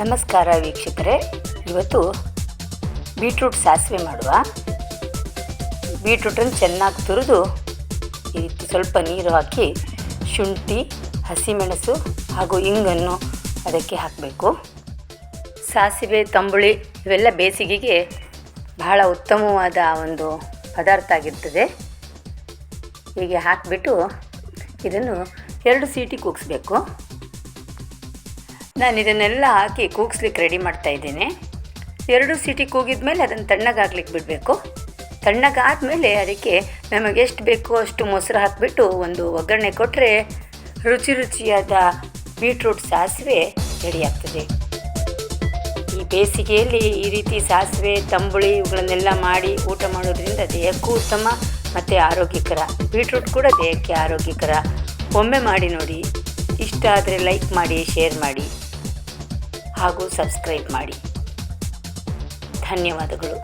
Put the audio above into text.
ನಮಸ್ಕಾರ ವೀಕ್ಷಕರೇ. ಇವತ್ತು ಬೀಟ್ರೂಟ್ ಸಾಸಿವೆ ಮಾಡುವ. ಬೀಟ್ರೂಟನ್ನು ಚೆನ್ನಾಗಿ ತುರಿದು ಈ ಸ್ವಲ್ಪ ನೀರು ಹಾಕಿ ಶುಂಠಿ, ಹಸಿಮೆಣಸು ಹಾಗೂ ಇಂಗನ್ನು ಅದಕ್ಕೆ ಹಾಕಬೇಕು. ಸಾಸಿವೆ, ತಂಬುಳಿ ಇವೆಲ್ಲ ಬೇಸಿಗೆಗೆ ಬಹಳ ಉತ್ತಮವಾದ ಒಂದು ಪದಾರ್ಥ ಆಗಿರ್ತದೆ. ಹೀಗೆ ಹಾಕಿಬಿಟ್ಟು ಇದನ್ನು ಎರಡು ಸೀಟಿ ಕೂಗಿಸ್ಬೇಕು. ನಾನು ಇದನ್ನೆಲ್ಲ ಹಾಕಿ ಕೂಗಿಸ್ಲಿಕ್ಕೆ ರೆಡಿ ಮಾಡ್ತಾ ಇದ್ದೀನಿ. ಎರಡು ಸಿಟಿ ಕೂಗಿದ ಮೇಲೆ ಅದನ್ನು ತಣ್ಣಗಾಗ್ಲಿಕ್ಕೆ ಬಿಡಬೇಕು. ತಣ್ಣಗಾದ್ಮೇಲೆ ಅದಕ್ಕೆ ನಮಗೆ ಎಷ್ಟು ಬೇಕೋ ಅಷ್ಟು ಮೊಸರು ಹಾಕಿಬಿಟ್ಟು ಒಂದು ಒಗ್ಗರಣೆ ಕೊಟ್ಟರೆ ರುಚಿ ರುಚಿಯಾದ ಬೀಟ್ರೂಟ್ ಸಾಸಿವೆ ರೆಡಿಯಾಗ್ತದೆ ಈ ಬೇಸಿಗೆಯಲ್ಲಿ ಈ ರೀತಿ ಸಾಸಿವೆ, ತಂಬುಳಿ ಇವುಗಳನ್ನೆಲ್ಲ ಮಾಡಿ ಊಟ ಮಾಡೋದ್ರಿಂದ ದೇಹಕ್ಕೂ ಉತ್ತಮ ಮತ್ತು ಆರೋಗ್ಯಕರ. ಬೀಟ್ರೂಟ್ ಕೂಡ ದೇಹಕ್ಕೆ ಆರೋಗ್ಯಕರ. ಒಮ್ಮೆ ಮಾಡಿ ನೋಡಿ. ಇಷ್ಟ ಆದರೆ ಲೈಕ್ ಮಾಡಿ ಶೇರ್ ಮಾಡಿ. ಹಾಗೂ ಸಬ್ಸ್ಕ್ರೈಬ್ ಮಾಡಿ. ಧನ್ಯವಾದಗಳು.